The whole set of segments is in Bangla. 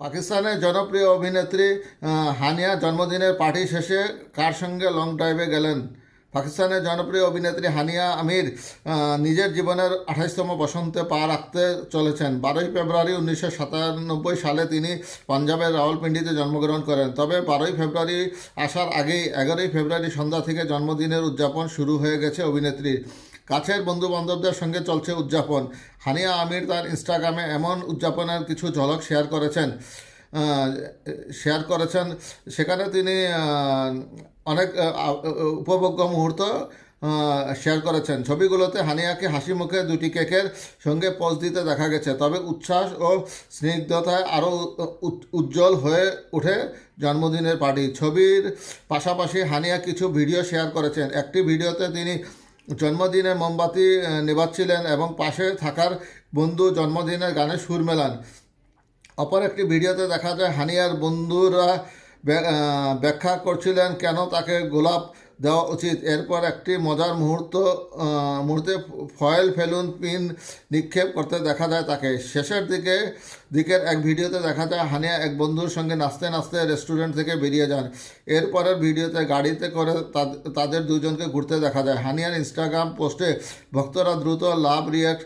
পাকিস্তানের জনপ্রিয় অভিনেত্রী হানিয়া জন্মদিনের পার্টি শেষে কার সঙ্গে লং ড্রাইভে গেলেন? পাকিস্তানের জনপ্রিয় অভিনেত্রী হানিয়া আমির নিজের জীবনের আঠাইশতম বসন্তে পা রাখতে চলেছেন। বারোই ফেব্রুয়ারি উনিশশো সাতানব্বই সালে তিনি পাঞ্জাবের রাওয়ালপিন্ডিতে জন্মগ্রহণ করেন। তবে বারোই ফেব্রুয়ারি আসার আগেই এগারোই ফেব্রুয়ারি সন্ধ্যা থেকে জন্মদিনের উদযাপন শুরু হয়ে গেছে অভিনেত্রীর। কাছের বন্ধু বান্ধবদের সঙ্গে চলছে উদযাপন। হানিয়া আমির তার ইনস্টাগ্রামে এমন উদযাপনের কিছু ঝলক শেয়ার করেছেন শেয়ার করেছেন, সেখানে তিনি অনেক উপভোগ্য মুহূর্ত শেয়ার করেছেন। ছবিগুলোতে হানিয়াকে হাসি মুখে দুটি কেকের সঙ্গে পোজ দিতে দেখা গেছে, তবে উচ্ছ্বাস ও স্নিগ্ধতায় আরও উজ্জ্বল হয়ে ওঠে জন্মদিনের পার্টি। ছবির পাশাপাশি হানিয়া কিছু ভিডিও শেয়ার করেছেন। একটি ভিডিওতে তিনি জন্মদিনে মোমবাতি নেবাচ্ছিলেন এবং পাশে থাকার বন্ধু জন্মদিনের গানে সুর মেলান। অপর একটি ভিডিওতে দেখা যায়, হানিয়ার বন্ধুরা ব্যাখ্যা করছিলেন কেন তাকে গোলাপ দেওয়া উচিত। এরপর একটি মজার মুহূর্ত মুহূর্তে ফয়েল ফেলুন পিন নিক্ষেপ করতে দেখা যায় তাকে। শেষের দিকে, দিকের এক ভিডিওতে দেখা যায় হানিয়া এক বন্ধুর সঙ্গে নাচতে নাচতে রেস্টুরেন্ট থেকে বেরিয়ে যান। এরপরের ভিডিওতে গাড়িতে করে তাদ- তাদের দুজনকে ঘুরতে দেখা যায়। হানিয়ার ইনস্টাগ্রাম পোস্টে ভক্তরা দ্রুত লাভ রিয়াক্ট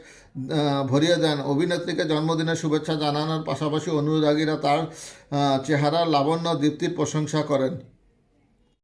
ভরিয়ে দেন। অভিনেত্রীকে জন্মদিনের শুভেচ্ছা জানানোর পাশাপাশি অনুরাগীরা তার চেহারা চেহারার লাবণ্য দীপ্তির প্রশংসা করেন।